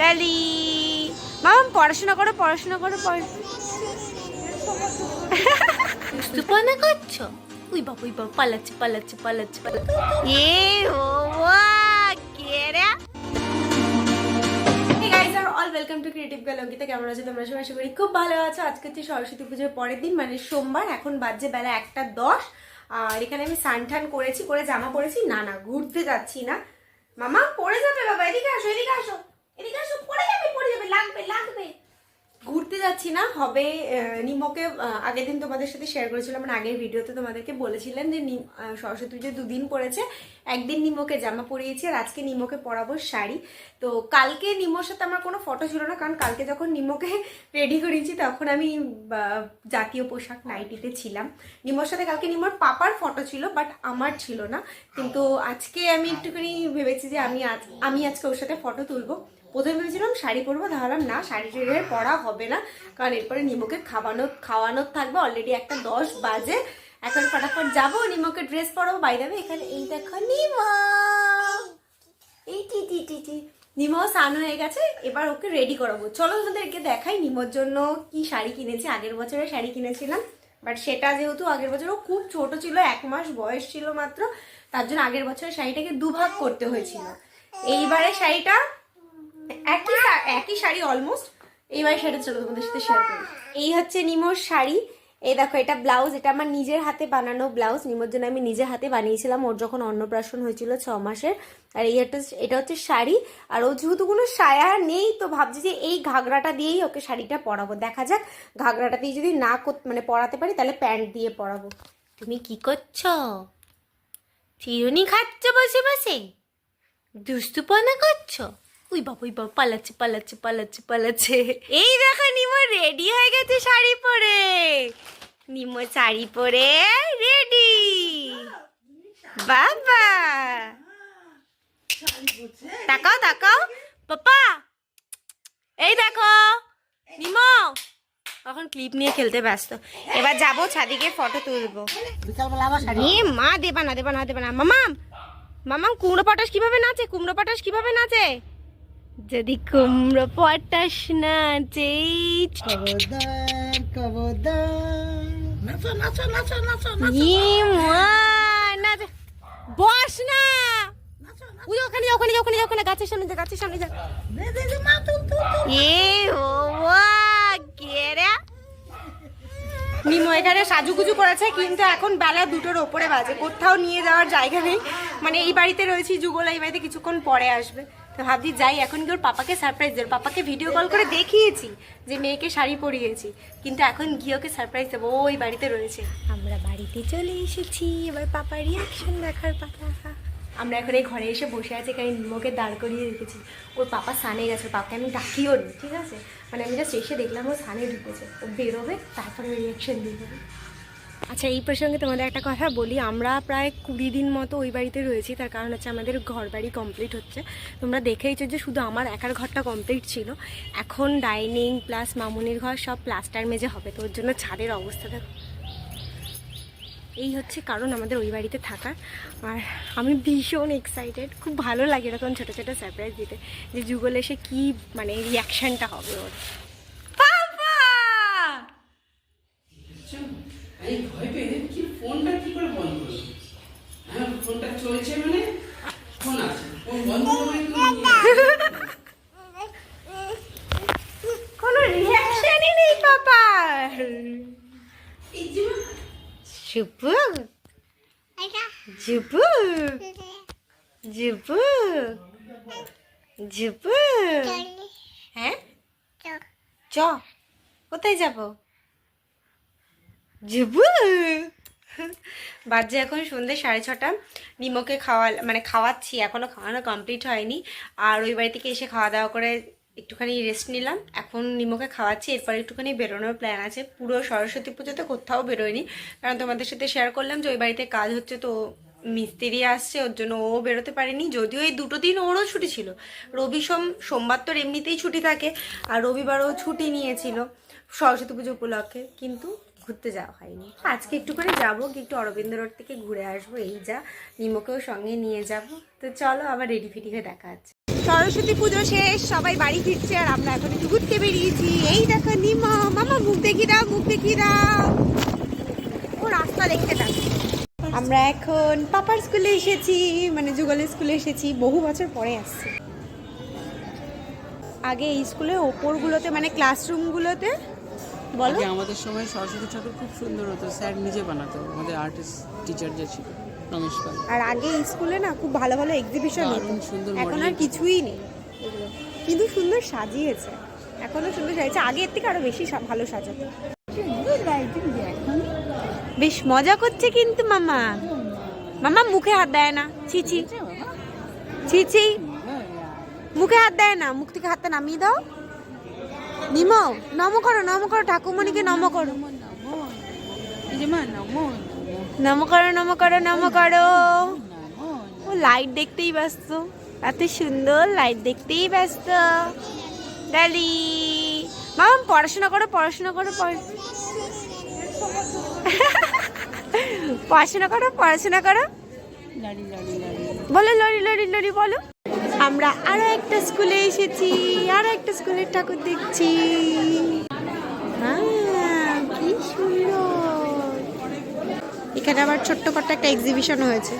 ডালি মাম পড়াশোনা করো পড়াশোনা করো পড়াশোনা করছ? উই বাবা উই বাবা পালাচ্ছে পালাচ্ছে পালাচ্ছে পালাচ্ছে। এ ও কে রে? All welcome to creative girl Ankita কেমন আছো তোমরা? সবাই আশা করি খুব ভালো আছো। আজকে হচ্ছে সরস্বতী পুজোর পরের দিন মানে সোমবার। এখন বাজে বেলা একটা দশ। আর এখানে আমি সান টান করেছি করে জামা পরেছি। না না ঘুরতে যাচ্ছি না। মামা পড়ে যাবে বাবা এদিকে আসো এদিকে আসো। এদিকে যাবে যাবে, লাগবে লাগবে। ঘুরতে যাচ্ছি না, হবে নিমকে আগের দিন তোমাদের সাথে শেয়ার করেছিলাম মানে আগের ভিডিওতে তোমাদেরকে বলেছিলেন যে নিম- সরস্বতী পুজো দুদিন পড়েছে, একদিন নিমকে জামা পরিয়েছি, আর আজকে নিমকে পরাবো শাড়ি। তো কালকে নিমোর সাথে আমার কোনো ফটো ছিল না, কারণ কালকে যখন নিমকে রেডি করিয়েছি তখন আমি জাতীয় পোশাক নাইটিতে ছিলাম। নিমোর সাথে কালকে নিমোর পাপার ফটো ছিল বাট আমার ছিল না। কিন্তু আজকে আমি একটুখানি ভেবেছি যে আমি আজ, আমি আজকে ওর সাথে ফটো তুলবো। প্রথমে ভেবেছিলাম শাড়ি পরবো ভাবলাম না, শাড়ি টাড়ি পরা হবে না, কারণ এরপরে নিমকে খাওয়ানো, খাওয়ানোর থাকবে অলরেডি একটা দশ বাজে। এখন ফটাফট যাব, নিমকে ড্রেস পরাবো। বাই যাবে এখানে এই দেখো নিমা। এই টি টি টি নিমো স্নান হয়ে গেছে, এবার ওকে রেডি করাবো। চলো তোমাদেরকে দেখাই নিমোর জন্য কি শাড়ি কিনেছি। আগের বছরের শাড়ি কিনেছিলাম বাট সেটা যেহেতু আগের বছরও খুব ছোট ছিল, এক মাস বয়স ছিল মাত্র, তার জন্য আগের বছরের শাড়িটাকে দুভাগ করতে হয়েছিল। এইবারে শাড়িটা একই একই শাড়ি অলমোস্ট এইবার সেটা চলো তোমাদের সাথে শেয়ার করি। এই হচ্ছে নিমোর শাড়ি। এই দেখো, এটা ব্লাউজ এটা আমার নিজের হাতে বানানো ব্লাউজ নিমোর জন্য আমি নিজের হাতে বানিয়েছিলাম, ওর যখন অন্নপ্রাশন হয়েছিল ছ মাসের। আর এই একটা, এটা হচ্ছে শাড়ি। আর ও যেহেতু কোনো সায়া নেই, তো ভাবছি যে এই ঘাগরাটা দিয়েই ওকে শাড়িটা পরাবো। দেখা যাক ঘাগরাটা দিয়ে যদি না মানে পরাতে পারি, তাহলে প্যান্ট দিয়ে পরাবো। তুমি কি করছ? চিরুনি খাচ্ছ বসে বসে? দুষ্টুপনা করছ? উই বাবা উই বাবা পালাচ্ছে পালাচ্ছে পালাচ্ছে পালাচ্ছে। এই দেখো নিমো রেডি হয়ে গেছে শাড়ি পরে। নিমো শাড়ি পরে রেডি বাবা। তাকাও তাকাও। পাপা। এই দেখো নিমো। এখন ক্লিপ নিয়ে খেলতে ব্যস্ত। এবার যাব ছাদিকে ফটো তুলবো। বিকালবেলা এ মা দেবা না দেবা না দেবা না। মামাম মামাম কুমড়ো পটাশ কীভাবে নাচে? কুমড়ো পটাশ কীভাবে নাচে? যদি কুমড়ো পটাশ নাচে খবরদার খবরদার। নাচো নাচো নাচো নাচো ই মা নাচে। বস না। ওই ওখানে যা, ওখানে যা, ওখানে যা, ওখানে গাছের সামনে যা গাছের সামনে যা। এ ও কে রে? নিমো এখানে সাজুগুজু করেছে কিন্তু এখন বেলা দুটোর ওপরে বাজে। কোথাও নিয়ে যাওয়ার জায়গা নেই। মানে এই বাড়িতে রয়েছি যুগল এই বাড়িতে কিছুক্ষণ পরে আসবে। তো ভাবছি যাই এখন কি ওর পাপাকে সারপ্রাইজ দেবো। পাপাকে ভিডিও কল করে দেখিয়েছি যে মেয়েকে শাড়ি পরিয়েছি। কিন্তু এখন গিয়ে ওকে সারপ্রাইজ দেবো ওই বাড়িতে রয়েছে। আমরা বাড়িতে চলে এসেছি এবার পাপার রিয়াকশন দেখার পাতা আমরা এখন এই ঘরে এসে বসে আছি এখানে নিমোকে দাঁড় করিয়ে রেখেছি। ওর পাপা সানে গেছে পাপাকে আমি ডাকিও নি ঠিক আছে? মানে আমি জাস্ট এসে দেখলাম ও সানে ঢুকেছে। ও বেরোবে তারপরে রিয়াকশন দিবে। আচ্ছা এই প্রসঙ্গে তোমাদের একটা কথা বলি। আমরা প্রায় কুড়ি দিন মতো ওই বাড়িতে রয়েছি। তার কারণ হচ্ছে আমাদের ঘর বাড়ি কমপ্লিট হচ্ছে। তোমরা দেখেইছো যে শুধু আমার একার ঘরটা কমপ্লিট ছিল। এখন ডাইনিং প্লাস মামুনির ঘর সব প্লাস্টার মেজে হবে। তো ওর জন্য ছাদের অবস্থা দেখো। এই হচ্ছে কারণ আমাদের ওই বাড়িতে থাকার। আর আমি ভীষণ এক্সাইটেড খুব ভালো লাগে এরকম ছোটো ছোটো সারপ্রাইজ দিতে। যে যুগল এসে কী মানে রিয়াকশানটা হবে ওর পাপা এই ভয় পেয়ে কি ফোনটা কি করে বন্ধ করল হ্যাঁ ফোনটা চলছে মানে? ফোন আছে। ফোন বন্ধ করবে করে? কোনো রিয়াকশনই নেই পাপার। যে জুবু জুবু জুবু জুবু হ্যাঁ? চ। কোথায় যাব? জুবু বাজে এখন সন্ধ্যে সাড়ে ছটা। নিমকে খাওয়া মানে খাওয়াচ্ছি এখনও খাওয়ানো কমপ্লিট হয়নি। আর ওই বাড়ি থেকে এসে খাওয়া দাওয়া করে একটুখানি রেস্ট নিলাম। এখন নিমোকে খাওয়াচ্ছি, এরপর একটুখানি বেরোনোর প্ল্যান আছে। পুরো সরস্বতী পুজোতে কোথাও বেরোয়নি। কারণ তোমাদের সাথে শেয়ার করলাম যে ওই বাড়িতে কাজ হচ্ছে, তো মিস্ত্রি আসছে, ওর জন্য ও বেরোতে পারেনি। যদিও এই দুটো দিন ওরও ছুটি ছিল। রবি সোম, সোমবার তোর এমনিতেই ছুটি থাকে, আর রবিবারও ছুটি নিয়েছিল সরস্বতী পুজো উপলক্ষে। কিন্তু ঘুরতে যাওয়া হয়নি। আজকে একটু করে যাব একটু অরবিন্দ রোড থেকে ঘুরে আসব, এই যা। নিমোকেও সঙ্গে নিয়ে যাব। তো চলো, আবার রেডি ফেডি হয়ে দেখা আছে সরস্বতী পুজো শেষ, সবাই বাড়ি ফিরছে, আর আমরা এখন একটু ঘুরতে বেরিয়েছি। এই দেখো নিমা, মামা মুখ দেখি দাও, মুখ দেখি দাও। ও রাস্তা দেখতে থাক আমরা এখন পাপার স্কুলে এসেছি মানে যুগলের স্কুলে এসেছি, বহু বছর পরে আসছি। আগে এই স্কুলের ওপরগুলোতে মানে ক্লাসরুমগুলোতে বলো। আমাদের সময় সরস্বতী ঠাকুর খুব সুন্দর হতো স্যার নিজে বানাতো আমাদের আর্টিস্ট টিচার যে ছিল রমেশ পাল। আর আগে স্কুলে না খুব ভালো ভালো এক্সিবিশন হতো। সুন্দর এখন আর কিছুই নেই। এগুলো। কিন্তু সুন্দর সাজিয়েছে। এখনও সুন্দর সাজিয়েছে। আগের থেকে আরও বেশি ভালো সাজাতো। বেশ মজা করছে কিন্তু মামা। মামা মুখে হাত দেয় না। ছিছি ছিছি মুখে হাত দেয় না। মুখ থেকে হাতটা নামিয়ে দাও। নিম, নম করো নম করো ঠাকুমণিকে নম করো। নম করো নম করো নম করো। ও লাইট দেখতেই ব্যস্ত। এত সুন্দর লাইট দেখতেই ব্যস্ত। ডালি। মাম, পড়াশোনা করো পড়াশোনা করো পড়াশোনা করো পড়াশোনা করো। বলো লরি লরি লরি, বলো। আমরা আরও একটা স্কুলে এসেছি, আরও একটা স্কুলের ঠাকুর দেখছি। কি সুন্দর। এখানে আবার ছোট্ট কটা একটা এক্সিবিশন হয়েছে।